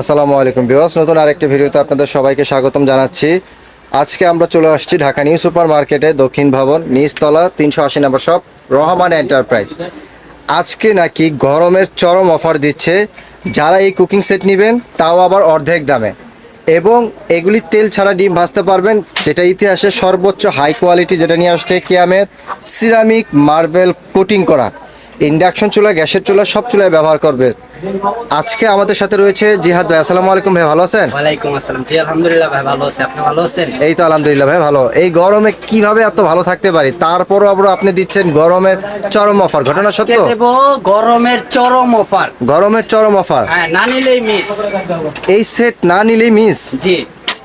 আসসালামু আলাইকুম বিওয়াস নতুন আরেকটি ভিডিওতে আপনাদের সবাইকে স্বাগতম জানাচ্ছি। আজকে আমরা চলে আসছি ঢাকা নিউ সুপার মার্কেটে দক্ষিণ ভবন, নিচতলা, তিনশো আশি নম্বর শপ, রহমান এন্টারপ্রাইজ। আজকে নাকি গরমের চরম অফার দিচ্ছে। যারা এই কুকিং সেট নেবেন, তাও আবার অর্ধেক দামে। এবং এগুলি তেল ছাড়া ডিম ভাজতে পারবেন, যেটা ইতিহাসে সর্বোচ্চ হাই কোয়ালিটি যেটা নিয়ে আসছে কিয়ামের সিরামিক মার্বেল কোটিং করা। ইন্ডাকশন চুলা গ্যাসের চুলা সব চুলায় ব্যবহার করবে। আজকে আমাদের সাথে রয়েছে জিহাদ ভাই। আসসালামু আলাইকুম ভাই ভালো আছেন? ওয়ালাইকুম আসসালাম। জি আলহামদুলিল্লাহ ভাই ভালো আছি। আপনি ভালো আছেন? এই তো আলহামদুলিল্লাহ ভাই ভালো। এই গরমে কীভাবে এত ভালো থাকতে পারি? তারপরও আবার আপনি দিচ্ছেন গরমের চরম অফার। ঘটনা সত্য? দেব গরমের চরম অফার। গরমের চরম অফার। হ্যাঁ না নিলেই মিস এই সেট না নিলেই মিস জি।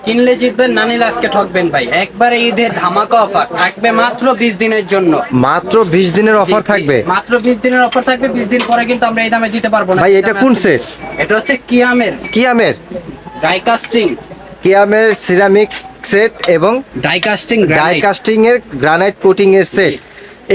কিনলে জিতবেন না নিলে আজকে ঠকবেন ভাই। একবারে ঈদে ধামাকা অফার থাকবে মাত্র বিশ দিনের জন্য। মাত্র বিশ দিনের অফার থাকবে? মাত্র বিশ দিনের অফার থাকবে বিশ দিন পরে কিন্তু আমরা এই দামে দিতে পারব না। ভাই, এটা কোন সেট এটা হচ্ছে কিয়ামের। কিয়ামের? ডাইকাস্টিং কিয়ামের সিরামিক সেট এবং ডাইকাস্টিং ডাই কাস্টিং এর গ্রানাইট কোটিং এর সেট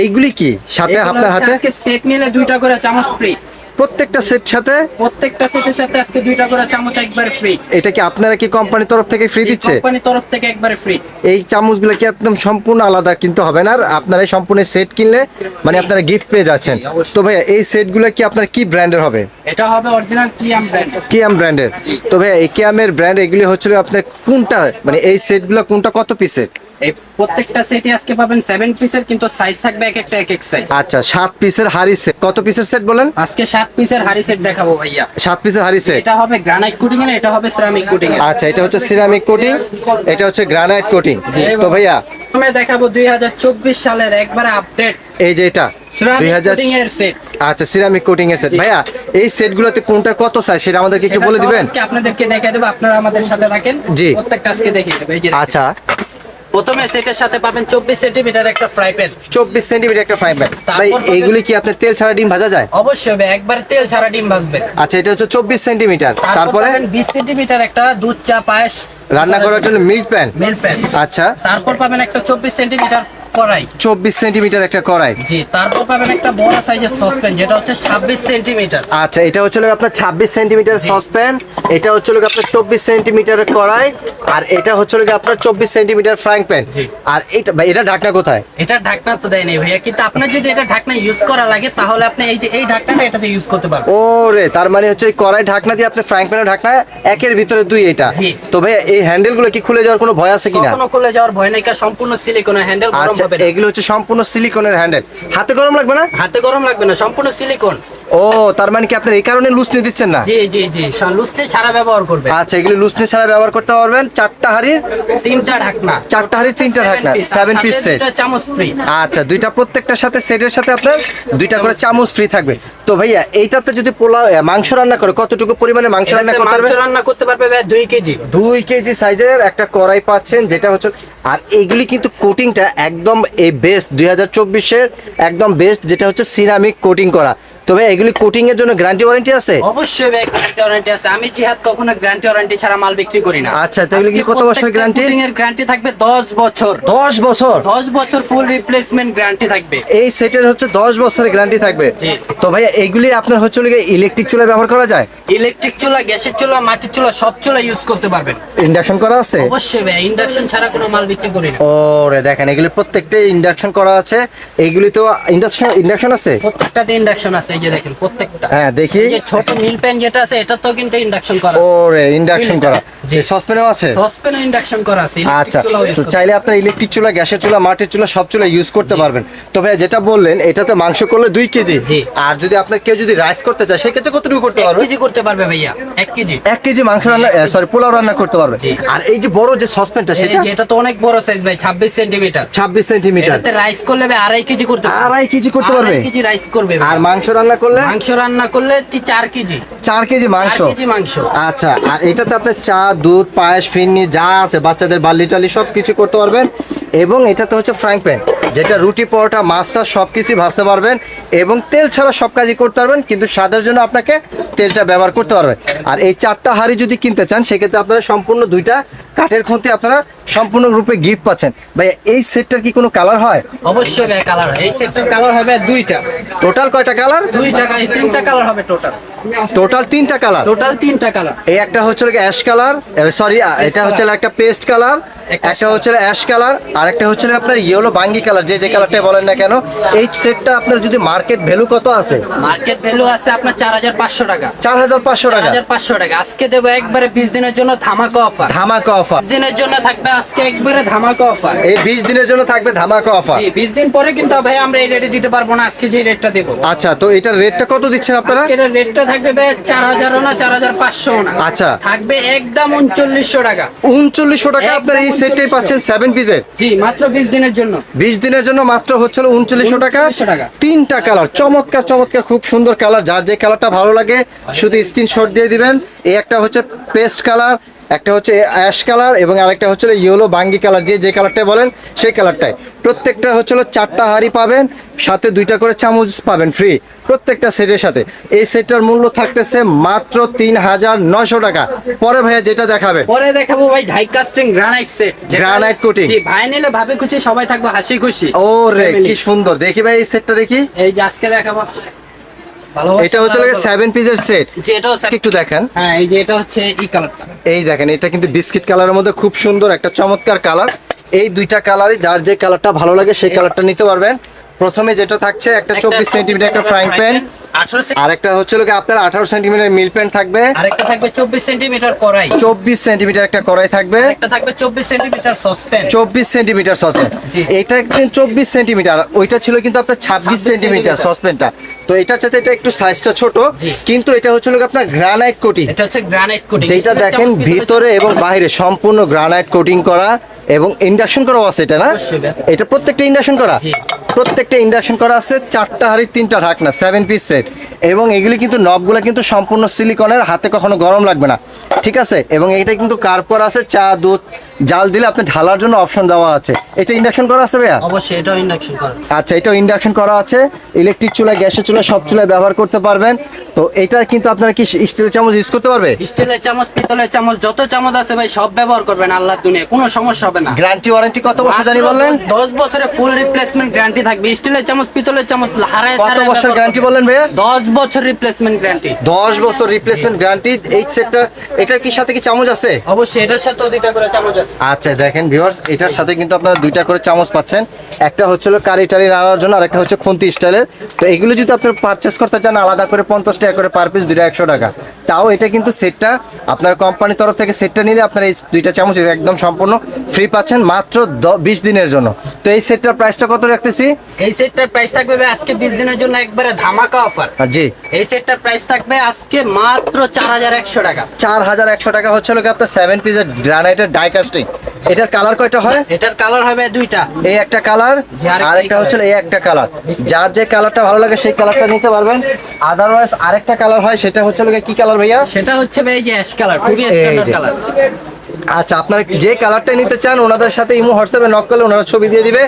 এইগুলি কি? সাথে আপনার হাতে? আজকে সেট নিলে দুইটা করে চামচ ফ্রি প্রত্যেকটা সেট সাথে? প্রত্যেকটা সেটের সাথে আজকে দুইটা করে চামচ একবার ফ্রি এটা কি আপনারা কি কোম্পানির তরফ থেকে ফ্রি দিচ্ছে? কোম্পানির তরফ থেকে একবারে ফ্রি এই চামচগুলো কি একদম সম্পূর্ণ আলাদা কিন্তু হবে না? আর আপনারা সম্পূর্ণ সেট কিনলে মানে আপনারা গিফট পেয়ে যাচ্ছেন। তো ভাইয়া এই সেটগুলো কি আপনার কি ব্র্যান্ডের হবে? এটা হবে অরিজিনাল কিয়াম ব্র্যান্ড কিয়াম ব্র্যান্ডের তো ভাইয়া এই কিয়ামের ব্র্যান্ড এগুলি হচ্ছিল আপনার কোনটা? মানে এই সেটগুলো কোনটা কত পিসের এই প্রত্যেকটা সেটই আজকে পাবেন সেভেন পিসের কিন্তু সাইজ থাকবে এক একটা এক এক সাইজ আচ্ছা সাত পিসের হাড়ি সেট কত পিসের সেট বলেন? আজকে সাত পিসের হাড়ি সেট দেখাবো ভাইয়া। সাত পিসের হাড়ি সেট এটা হবে গ্রানাইট কোটিং এর এটা হবে সিরামিক কোটিং এর। আচ্ছা এটা হচ্ছে সিরামিক কোটিং এটা হচ্ছে গ্রানাইট কোটিং তো ভাইয়া প্রথমে দেখাবো 2024 সালের একবারে আপডেট এই যে এটা আচ্ছা সিরামিক কোটিং এর সেট ভাইয়া এই সেটগুলোতে কোনটা কত সাইজ সেটা আমাদেরকে একটু বলে দিবেন? আজকে আপনাদেরকে দেখাই দেবো আপনারা আমাদের সাথে থাকেন। জি। প্রত্যেকটা আজকে দেখিয়ে দেবো এই যে আচ্ছা। প্রথমে সেটের সাথে পাবেন 24 সেন্টিমিটার একটা ফ্রাই প্যান চব্বিশ সেন্টিমিটার একটা ফ্রাই প্যান ভাই এইগুলি কি আপনার তেল ছাড়া ডিম ভাজা যায়? অবশ্যই ভাই, একবার তেল ছাড়া ডিম ভাজবেন আচ্ছা এটা হচ্ছে চব্বিশ সেন্টিমিটার। তারপরে বিশ সেন্টিমিটার একটা দুধ চা পায়েস। রান্না করার জন্য মিল্ক প্যান মিল্ক প্যান আচ্ছা। তারপর পাবেন একটা 24 সেন্টিমিটার কড়াই। চব্বিশ সেন্টিমিটার একটা কড়াই। জি তারপর পাবেন একটা বড় সাইজের সসপ্যান যেটা হচ্ছে 26 সেন্টিমিটার। আচ্ছা এটা হচ্ছে আপনার ছাব্বিশ সেন্টিমিটার সসপ্যান এটা হচ্ছে আপনার চব্বিশ সেন্টিমিটারের কড়াই আর এটা হচ্ছে আপনার চব্বিশ সেন্টিমিটার ফ্রাইং প্যান আর এটা এটা ঢাকনা কোথায়? এটা ঢাকনা তো দেয়নি ভাইয়া কিন্তু আপনার যদি এটা ঢাকনা ইউজ করা লাগে তাহলে আপনি এই যে এই ঢাকনাটা এটাতে ইউজ করতে পারবেন। ওরে তার মানে হচ্ছে ওই কড়াই ঢাকনা দিয়ে আপনি ফ্রাইং প্যানের ঢাকনা একের ভিতরে দুই এটা। তো ভাই এই হ্যান্ডেলগুলো কি খুলে যাওয়ার কোনো ভয় আছে কিনা? কখনো খুলে যাওয়ার ভয় নাই কারণ সম্পূর্ণ সিলিকনের হ্যান্ডেল গরম আচ্ছা এগুলো হচ্ছে সম্পূর্ণ সিলিকনের হ্যান্ডেল হাতে গরম লাগবে না? হাতে গরম লাগবে না, সম্পূর্ণ সিলিকন ও তার মানে কি আপনার এই কারণে লুসনি দিচ্ছেন না? জি জি জি। লুসতে ছাড়া ব্যবহার করবে আচ্ছা এগুলো লুসনি ছাড়া ব্যবহার করতে পারবেন। চারটা হাড়ির? তিনটা ঢাকনা। চারটা হাড়ির তিনটা ঢাকনা সেভেন পিস সেট চামচ ফ্রি আচ্ছা দুইটা প্রত্যেকটার সাথে সেটের সাথে আপনার দুইটা করে চামচ ফ্রি থাকবে। তো ভাইয়া এইটাতে যদি পোলাও মাংস রান্না করে কতটুকু পরিমাণে মাংস রান্না করতে মাংস রান্না করতে পারবে ভাই দুই কেজি। দুই কেজি সাইজের একটা কড়াই পাচ্ছেন যেটা হচ্ছে আর এইগুলি কিন্তু কোটিংটা একদম এই বেস্ট দুই হাজার চব্বিশের একদম বেস্ট যেটা হচ্ছে সিরামিক কোটিং করা। তবে এগুলি কোটিং এর জন্য গ্যারান্টি ওয়ারেন্টি আছে? অবশ্যই ভাই গ্যারান্টি ওয়ারেন্টি আছে। আমি জিহাদ কখনো গ্যারান্টি ওয়ারেন্টি ছাড়া মাল বিক্রি করি না। আচ্ছা, তাহলে কি কত বছর guarantee? কোটিং এর গ্যারান্টি থাকবে 10 বছর। দশ বছর? 10 বছর ফুল রিপ্লেসমেন্ট গ্যারান্টি থাকবে। এই সেটের হচ্ছে দশ বছরের গ্যারান্টি থাকবে। জি। তো ভাইয়া এইগুলি আপনার হচ্ছে ইলেকট্রিক চুলা ব্যবহার করা যায়? ইলেকট্রিক চুলা গ্যাসের চুলা মাটির চুলা সব চুলা ইউজ করতে পারবেন। ইন্ডাকশন করা আছে? অবশ্যই ভাই ইন্ডাকশন ছাড়া কোনো মাল বিক্রি করি না। ওরে দেখেন এগুলি প্রত্যেকটা ইন্ডাকশন করা আছে। এইগুলি তো ইন্ডাকশন ইন্ডাকশন আছে? প্রত্যেকটাতে ইন্ডাকশন আছে। এই যে দেখেন প্রত্যেকটা। হ্যাঁ দেখি। এই যে ছোট নীল প্যান যেটা আছে এটা তো কিন্তু ইন্ডাকশন করা ওরে ইন্ডাকশন করা। জি। সসপ্যানও আছে? সসপ্যানও ইন্ডাকশন করা আছে আচ্ছা ইলেকট্রিক চুলাও use তো চাইলে আপনার ইলেকট্রিক চুলা গ্যাসের চুলা মাটির চুলা সব চুলা ইউজ করতে পারবেন। তো যেটা বললেন এটাতে মাংস করলে দুই কেজি। আর যদি আপনার কেউ যদি রাইস করতে চায় সেক্ষেত্রে কতটুকু করতে পারবে? কেজি করতে পারবে ভাইয়া এক কেজি। এক কেজি মাংস রান্না সরি পোলাও রান্না করতে পারবে। আর এই যে বড় যে সসপ্যানটা সেটা? এটা তো অনেক বড় সাইজ ভাই ছাব্বিশ সেন্টিমিটার ছাব্বিশ সেন্টিমিটার এটাতে রাইস করলে আড়াই কেজি করতে আড়াই কেজি করতে পারবে? কেজি রাইস করবে আর মাংস রান্না করলে? মাংস রান্না করলে চার কেজি। চার কেজি মাংস? কেজি মাংস। আচ্ছা আর এটাতে আপনি চা দুধ পায়েস ফিরনি যা আছে বাচ্চাদের বাল্লি টালি সব কিছু করতে পারবেন। এবং এটাতে হচ্ছে ফ্রাইং প্যান যেটা রুটি পরোটা মাছটা সব কিছুই ভাজতে পারবেন এবং তেল ছাড়া সব কাজই করতে পারবেন কিন্তু স্বাদের জন্য আপনাকে তেলটা ব্যবহার করতে পারবেন আর এই চারটা হাঁড়ি যদি কিনতে চান সেক্ষেত্রে আপনারা সম্পূর্ণ দুইটা কাঠের খুঁতি আপনারা সম্পূর্ণ রূপে গিফট পাচ্ছেন। ভাই এই সেটটার কি কোনো কালার হয়? অবশ্যই ভাই কালার এই সেটটার কালার হবে দুইটা। টোটাল কয়টা কালার দুই টাকা এই তিনটা কালার হবে টোটাল টোটাল তিনটা কালার টোটাল তিনটা কালার এই একটা হচ্ছে অ্যাশ কালার সরি এটা হচ্ছে একটা পেস্ট কালার একটা হচ্ছে অ্যাশ কালার আর একটা হচ্ছে আপনার ইয়েলো বাঙ্গি কালার যে যে কালারটা বলেন না কেন এই সেটটা আপনার যদি মার্কেট ভ্যালু কত আছে? মার্কেট ভ্যালু আছে আপনার চার হাজার পাঁচশো টাকা। চার হাজার পাঁচশো টাকা। হাজার পাঁচশো টাকা। আজকে দেবো একবারে বিশ দিনের জন্য ধামাকা অফার ধামাকা অফার দিনের জন্য থাকবে আজকে একবারে ধামাকা অফার এই বিশ দিনের জন্য থাকবে ধামাকা অফার জি বিশ দিন পরে কিন্তু ভাই আমরা এই রেটে দিতে পারব না আজকে যে রেটটা দেবো। আচ্ছা তো এটার রেটটা কত দিচ্ছেন আপনারা? আজকের রেটটা থাকবে ভাই চার হাজারও না চার হাজার পাঁচশো না। আচ্ছা। থাকবে একদম উনচল্লিশশো টাকা। উনচল্লিশশো টাকা আপনার এই সেটটাই পাচ্ছেন সেভেন পিসের জি মাত্র বিশ দিনের জন্য। বিশ দিনের জন্য মাত্র হচ্ছিল উনচল্লিশশো টাকা। 3900 টাকা। তিনটা কালার চমৎকার চমৎকার খুব সুন্দর কালার যার যে কালারটা ভালো লাগে শুধু স্ক্রিনশট দিয়ে দিবেন। এই একটা হচ্ছে পেস্ট কালার একটা হচ্ছে অ্যাশ কালার এবং আরেকটা হচ্ছে ইয়েলো বাঙ্গি কালার যে যে কালারটা বলেন সেই কালারটাই। প্রত্যেকটা হচ্ছিল চারটা হাড়ি পাবেন সাথে দুইটা করে চামচ পাবেন ফ্রি প্রত্যেকটা সেটের সাথে। এই সেটটার মূল্য থাকতেছে মাত্র তিন হাজার নয়শো টাকা। পরে ভাইয়া যেটা দেখাবে। পরে দেখাবো ভাই die casting granite set coating। জি ভাই নিলে ভাবে খুশি সবাই থাকব হাসি খুশি। ও রে কি সুন্দর। দেখি ভাই এই সেটটা দেখি। এই যে আজকে দেখাবো। এটা হচ্ছে পিসের সেট জি এটাও একটু দেখেন। হ্যাঁ এই যে এটা হচ্ছে ই কালারটা। এই দেখেন এটা কিন্তু বিস্কিট কালারের মধ্যে খুব সুন্দর একটা চমৎকার কালার। এই দুইটা কালারই যার যে কালারটা ভালো লাগে সেই কালারটা নিতে পারবেন। প্রথমে যেটা থাকছে একটা চব্বিশ সেন্টিমিটার একটা ফ্রাইং প্যান আঠারো আর একটা হচ্ছে লোকে আপনার আঠারো সেন্টিমিটার মিল প্যান থাকবে। আরেকটা থাকবে চব্বিশ সেন্টিমিটার কড়াই। চব্বিশ সেন্টিমিটার একটা কড়াই থাকবে। একটা থাকবে চব্বিশ সেন্টিমিটার সসপ্যান। চব্বিশ সেন্টিমিটার সসপ্যান। এটা চব্বিশ সেন্টিমিটার ওইটা ছিল কিন্তু আপনার ছাব্বিশ সেন্টিমিটার। সসপ্যানটা। তো এটার সাথে এটা একটু সাইজটা ছোট কিন্তু এটা হচ্ছে লোকে আপনার গ্রানাইট কোটিং এটা হচ্ছে গ্রানাইট কোটিং যেটা দেখেন ভিতরে এবং বাইরে সম্পূর্ণ গ্রানাইট কোটিং করা এবং ইন্ডাকশন করা আছে এটা না? এটা প্রত্যেকটা ইন্ডাকশন করা। প্রত্যেকটা ইন্ডাকশন করা আছে চারটা হাড়ির তিনটা ঢাকনা সেভেন পিস সেট এবং এগুলি কিন্তু নবগুলো কিন্তু সম্পূর্ণ সিলিকনের হাতে কখনো গরম লাগবে না। ঠিক আছে? এবং এটা কিন্তু কার্পর আছে চা দুধ জাল দিলে আপনি ঢালার জন্য অপশন দেওয়া আছে। এটা ইন্ডাকশন করা আছে ভাইয়া? অবশ্যই এটাও ইন্ডাকশন করা আচ্ছা এটাও ইন্ডাকশন করা আছে। ইলেকট্রিক চুলা গ্যাসের চুলা সব চুলায় ব্যবহার করতে পারবেন। তো এটা কিন্তু আপনারা কি স্টিল চামচ ইউজ করতে পারবে? স্টিলের চামচ পিতলের চামচ যত চামচ আছে ভাই সব ব্যবহার করবেন আল্লাহ দুনিয়া কোনো সমস্যা হবে না। গ্যারান্টি ওয়ারেন্টি কত বছর জানি বললেন? দশ বছরের ফুল রিপ্লেসমেন্ট গ্যারান্টি থাকবে স্টিলের চামচ পিতলের চামচ হারায় কত বছর গ্যারান্টি বললেন ভাইয়া? দশ বছর রিপ্লেসমেন্ট গ্যারান্টি দশ বছর রিপ্লেসমেন্ট গ্যারান্টি এই সেটটা এটার কি সাথে কি চামচ আছে? অবশ্যই এটার সাথে দুইটা করে চামচ আছে। আচ্ছা দেখেন ভিউয়ার্স এটার সাথে কিন্তু আপনারা দুইটা করে চামচ পাচ্ছেন। একটা হচ্ছে কারি টারি রান্নার জন্য আর একটা হচ্ছে খুন্তি স্টাইলের তো এগুলো যদি আপনারা পারচেস করতে চান আলাদা করে পঞ্চাশ টাকা করে পার পিস দুইটা একশো টাকা। তাও এটা কিন্তু সেটটা আপনার কোম্পানির তরফ থেকে সেটটা নিলে আপনার এই দুইটা চামচ একদম সম্পূর্ণ ফ্রি পাচ্ছেন মাত্র বিশ দিনের জন্য। তো এই সেটটার প্রাইসটা কত রাখতেছি? এই সেটটার প্রাইস থাকবে আজকে বিশ দিনের জন্য একবারে ধামাকা অফার জি। এই সেটটার প্রাইস থাকবে আজকে মাত্র চার হাজার একশো টাকা। চার হাজার একশো টাকা হচ্ছে লোক আপনার সেভেন পিসের গ্রানাইটের ডাই কাস্টিং এটার কালার কয়টা হয়? এটার কালার হবে দুইটা। এই একটা কালার আরেকটা আর একটা হচ্ছে এই একটা কালার যার যে কালারটা ভালো লাগে সেই কালারটা নিতে পারবেন। আদারওয়াইজ আরেকটা কালার হয় সেটা হচ্ছে লোকে কি কালার ভাইয়া? সেটা হচ্ছে ভাই যে অ্যাশ কালার খুবই স্ট্যান্ডার্ড কালার আচ্ছা আপনারা যে কালারটা নিতে চান ওনাদের সাথে ইমো হোয়াটসঅ্যাপে নক করলে ওনারা ছবি দিয়ে দিবে।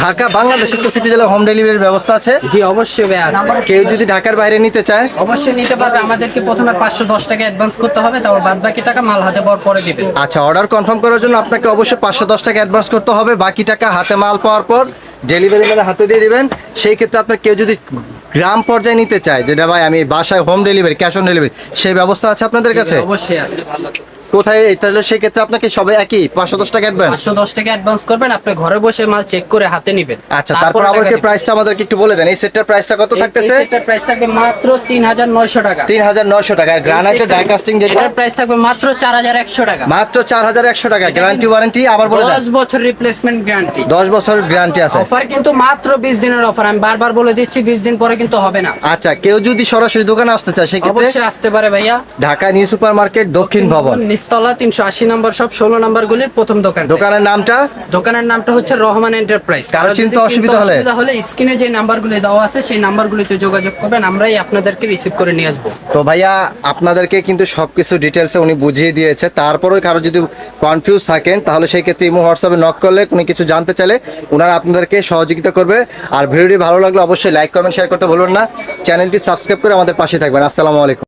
ঢাকা বাংলাদেশের প্রতিটি জেলায় হোম ডেলিভারির ব্যবস্থা আছে। জি অবশ্যই ভাই আছে। কেউ যদি ঢাকার বাইরে নিতে চায়। অবশ্যই নিতে পারবে। আমাদেরকে প্রথমে পাঁচশো দশ টাকা অ্যাডভান্স করতে হবে তারপর বাদ বাকি টাকা মাল হাতে পর পরে দিবেন আচ্ছা অর্ডার কনফার্ম করার জন্য আপনাকে অবশ্যই পাঁচশো দশ টাকা অ্যাডভান্স করতে হবে। বাকি টাকা হাতে মাল পাওয়ার পর ডেলিভারি ম্যানে হাতে দিয়ে দিবেন। সেই ক্ষেত্রে আপনার কেউ যদি গ্রাম পর্যায়ে নিতে চায় যেটা ভাই আমি বাসায় home delivery cash on delivery সেই ব্যবস্থা আছে আপনাদের কাছে? অবশ্যই আছে। কোথায় তাহলে সেই আপনাকে সবাই একই পাঁচশো দশ টাকা অ্যাডভান্স পাঁচশো দশ টাকা অ্যাডভান্স করবেন আপনি ঘরে বসে মাল চেক করে হাতে নিবেন। আচ্ছা তারপর আমাদেরকে প্রাইসটা আমাদেরকে একটু বলে দেন। এই সেটটার প্রাইসটা কত থাকতেছে? প্রাইস থাকবে মাত্র তিন হাজার নয়শো টাকা। তিন হাজার নয়শো টাকা। আর গ্রানাইটের ডাই কাস্টিং যেটা প্রাইস থাকবে মাত্র চার হাজার একশো টাকা। মাত্র চার হাজার একশো টাকা। গ্যারান্টি ওয়ারেন্টি আবার বলে দশ বছর রিপ্লেসমেন্ট গ্যারান্টি দশ বছর গ্যারান্টি আছে। অফার কিন্তু মাত্র বিশ দিনের অফার আমি বারবার বলে দিচ্ছি বিশ দিন পরে কিন্তু হবে না। আচ্ছা কেউ যদি সরাসরি দোকানে আসতে চায় সেক্ষেত্রে অবশ্যই আসতে পারে ভাইয়া। ঢাকা নিউ সুপার মার্কেট দক্ষিণ ভবন। নিচ নিচতলা তিনশো আশি নম্বর সব ষোলো নম্বর গুলির প্রথম দোকান দোকানের নামটা? দোকানের নামটা হচ্ছে রহমান এন্টারপ্রাইজ। কারও চিনতে অসুবিধা হলে? অসুবিধা হলে স্ক্রিনে যে নাম্বারগুলি দেওয়া আছে সেই নাম্বারগুলিতে যোগাযোগ করবেন আমরাই আপনাদেরকে রিসিভ করে নিয়ে আসব। তো ভাইয়া আপনাদেরকে কিন্তু সবকিছু ডিটেলসে উনি বুঝিয়ে দিয়েছে। তারপরেও কারও যদি কনফিউজ থাকেন তাহলে সেই ক্ষেত্রে ইমো হোয়াটসঅ্যাপে নক করলে কোনো কিছু জানতে চাইলে ওনারা আপনাদেরকে সহযোগিতা করবে। আর ভিডিওটি ভালো লাগলে অবশ্যই লাইক কমেন্ট শেয়ার করতে ভুলবেন না। চ্যানেলটি সাবস্ক্রাইব করে আমাদের পাশে থাকবেন। আসসালামু আলাইকুম।